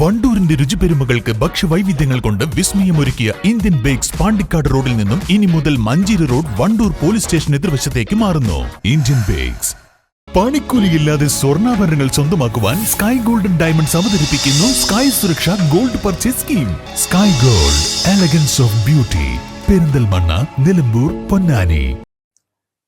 വണ്ടൂരിന്റെ രുചിപെരുമകൾക്ക് ഭക്ഷ്യവൈവിധ്യങ്ങൾ കൊണ്ട് വിസ്മയമൊരുക്കിയ Indian bakes Pandikkad റോഡിൽ നിന്നും ഇനി മുതൽ Manjeri road Wandoor police station എതിർവശത്തേക്ക് മാറുന്നു. Indian bakes. പണിക്കൂലിയില്ലാതെ സ്വർണാഭരണങ്ങൾ സ്വന്തമാക്കുവാൻ സ്കൈ ഗോൾഡൻ ഡയമണ്ട്സ് അവതരിപ്പിക്കുന്നു sky Suraksha gold purchase scheme. Sky gold elegance of beauty. Perinthalmanna Nilambur Ponnani.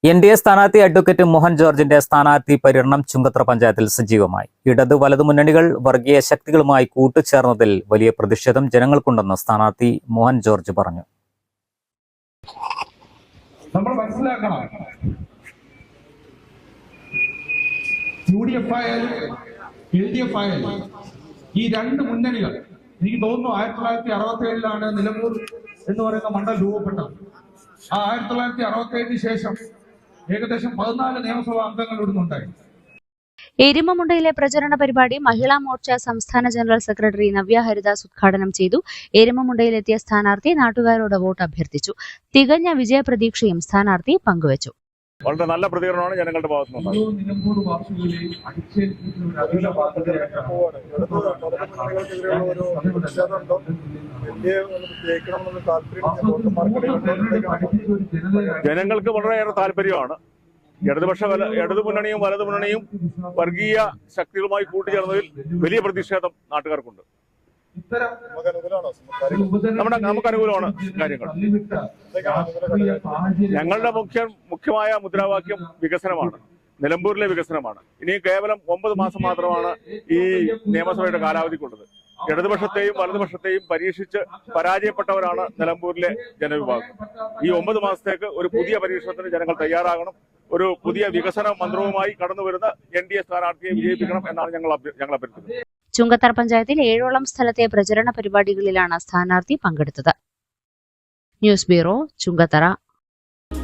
N D A സ്ഥാനാർത്ഥി അഡ്വക്കേറ്റ് മോഹൻ ജോർജിന്റെ സ്ഥാനാർത്ഥി പര്യടനം ചുങ്കത്ര പഞ്ചായത്തിൽ സജീവമായി. ഇടതു വലതു മുന്നണികൾ വർഗീയ ശക്തികളുമായി കൂട്ടുചേർന്നതിൽ വലിയ പ്രതിഷേധം ജനങ്ങൾക്കുണ്ടെന്ന് സ്ഥാനാർത്ഥി മോഹൻ ജോർജ് പറഞ്ഞു. നമ്മൾ മനസ്സിലാക്കണം. യു ഡി എഫ് ആയാലും ഈ രണ്ട് മുന്നണികൾ എനിക്ക് തോന്നുന്നു ആയിരത്തി തൊള്ളായിരത്തി അറുപത്തി ഏഴിലാണ് നിലമ്പൂർ എന്ന് പറയുന്ന മണ്ഡലം രൂപപ്പെട്ടത്. ആ ആയിരത്തി തൊള്ളായിരത്തി അറുപത്തി ഏഴിന് ശേഷം ഏകദേശം പതിനാല് നിയമസഭാ അംഗങ്ങൾ ഇവിടുന്ന് ഉണ്ടായി. എരുമമുണ്ടയിലെ പ്രചരണ പരിപാടി മഹിളാ മോർച്ച സംസ്ഥാന ജനറൽ സെക്രട്ടറി നവ്യ ഹരിദാസ് ഉദ്ഘാടനം ചെയ്തു. എരുമമുണ്ടയിലെത്തിയ സ്ഥാനാർത്ഥി നാട്ടുകാരോട് വോട്ട് അഭ്യർത്ഥിച്ചു. തികഞ്ഞ വിജയപ്രതീക്ഷയും സ്ഥാനാർത്ഥി പങ്കുവച്ചു. വളരെ നല്ല പ്രതികരണമാണ് ജനങ്ങളുടെ ഭാഗത്ത് നിന്ന് ജനങ്ങൾക്ക് വളരെയേറെ താല്പര്യമാണ്. ഇടതുപക്ഷ ഇടതു മുന്നണിയും വലതു മുന്നണിയും വർഗീയ ശക്തികളുമായി കൂട്ടിച്ചേർന്നതിൽ വലിയ പ്രതിഷേധം നാട്ടുകാർക്കുണ്ട്. ഇത്തരം നമ്മുടെ നമുക്ക് അനുകൂലമാണ് കാര്യങ്ങൾ. ഞങ്ങളുടെ മുഖ്യ മുഖ്യമായ മുദ്രാവാക്യം വികസനമാണ്. നിലമ്പൂരിലെ വികസനമാണ്. ഇനി കേവലം ഒമ്പത് മാസം മാത്രമാണ് ഈ നിയമസഭയുടെ കാലാവധിക്കുള്ളത്. ഇടതുപക്ഷത്തെയും വലതുപക്ഷത്തെയും പരീക്ഷിച്ച് പരാജയപ്പെട്ടവരാണ് നിലമ്പൂരിലെ ജനവിഭാഗം. ഈ ഒമ്പത് മാസത്തേക്ക് ഒരു പുതിയ പരീക്ഷണത്തിന് ജനങ്ങൾ തയ്യാറാകണം. ഒരു പുതിയ വികസന മന്ത്രവുമായി കടന്നു വരുന്ന എൻ ഡി എ സ്ഥാനാർത്ഥിയെ വിജയിപ്പിക്കണം എന്നാണ് ഞങ്ങൾ ഞങ്ങൾ അഭ്യർത്ഥിക്കുന്നത്. ചുങ്കത്തറ പഞ്ചായത്തിൽ ഏഴോളം സ്ഥലത്തെ പ്രചരണ പരിപാടികളിലാണ് സ്ഥാനാർത്ഥി പങ്കെടുത്തത്. News bureau Chungathara.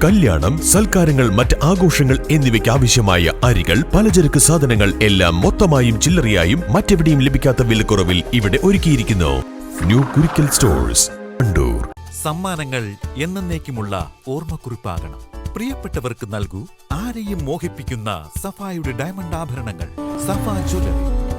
കല്യാണം സൽക്കാരങ്ങൾ മറ്റ് ആഘോഷങ്ങൾ എന്നിവയ്ക്ക് ആവശ്യമായ അരികൾ പലചരക്ക് സാധനങ്ങൾ എല്ലാം മൊത്തമായും ചില്ലറയായും മറ്റെവിടെയും ലഭിക്കാത്ത വിലക്കുറവിൽ ഇവിടെ ഒരുക്കിയിരിക്കുന്നു. New Kurikkal stores Kandoor. സമ്മാനങ്ങൾ എന്നേക്കുമുള്ള ഓർമ്മക്കുറിപ്പാകണം. പ്രിയപ്പെട്ടവർക്ക് നൽകൂ ആരെയും മോഹിപ്പിക്കുന്ന സഫായുടെ ഡയമണ്ട് ആഭരണങ്ങൾ. സഫാ ജ്വല്ലറി.